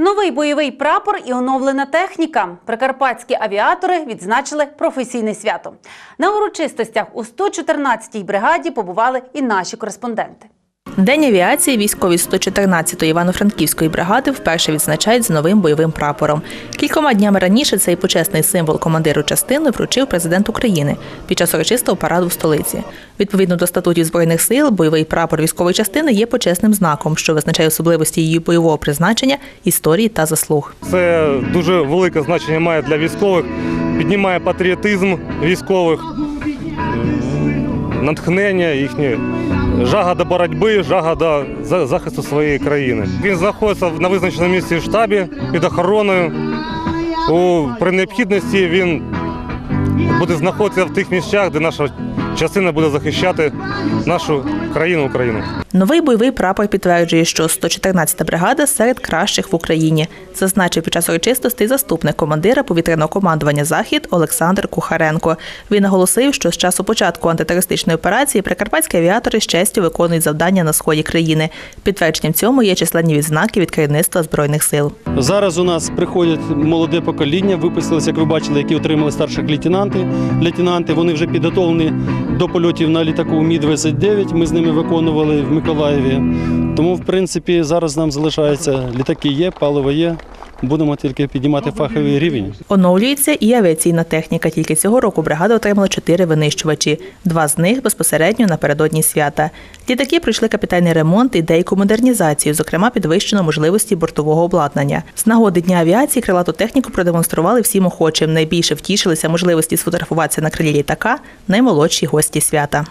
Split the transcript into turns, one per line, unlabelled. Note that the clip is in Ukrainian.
Новий бойовий прапор і оновлена техніка. Прикарпатські авіатори відзначили професійне свято. На урочистостях у 114-й бригаді побували і наші кореспонденти.
День авіації військові 114-ї Івано-Франківської бригади вперше відзначають з новим бойовим прапором. Кількома днями раніше цей почесний символ командиру частини вручив президент України під час урочистого параду в столиці. Відповідно до статутів збройних сил, бойовий прапор військової частини є почесним знаком, що визначає особливості її бойового призначення, історії та заслуг.
Це дуже велике значення має для військових, піднімає патріотизм військових, натхнення їхнє, жага до боротьби, жага до захисту своєї країни. Він знаходиться на визначеному місці в штабі під охороною. У, при необхідності він буде знаходитися в тих місцях, де наша частина буде захищати нашу країну Україну.
Новий бойовий прапор підтверджує, що 114-та бригада серед кращих в Україні, зазначив під час урочистостей заступник командира повітряного командування Захід Олександр Кухаренко. Він наголосив, що з часу початку антитерористичної операції прикарпатські авіатори з честю виконують завдання на сході країни. Підтвердженням цьому є численні відзнаки від керівництва збройних сил.
Зараз у нас приходять молоде покоління, випустилися, як ви бачили, які отримали старших лейтенанти. Лейтенанти вони вже підготовлені до польотів на літаку Мі-29. Ми з ними виконували в Миколаєві. Тому, в принципі, зараз нам залишається літаки є, паливо є. Будемо тільки піднімати фаховий рівень.
Оновлюється і авіаційна техніка. Тільки цього року бригада отримала чотири винищувачі. Два з них безпосередньо напередодні свята. Літаки пройшли капітальний ремонт і деяку модернізацію, зокрема підвищено можливості бортового обладнання. З нагоди дня авіації крилату техніку продемонстрували всім охочим. Найбільше втішилися можливості сфотографуватися на крилі літака наймолодші гості свята.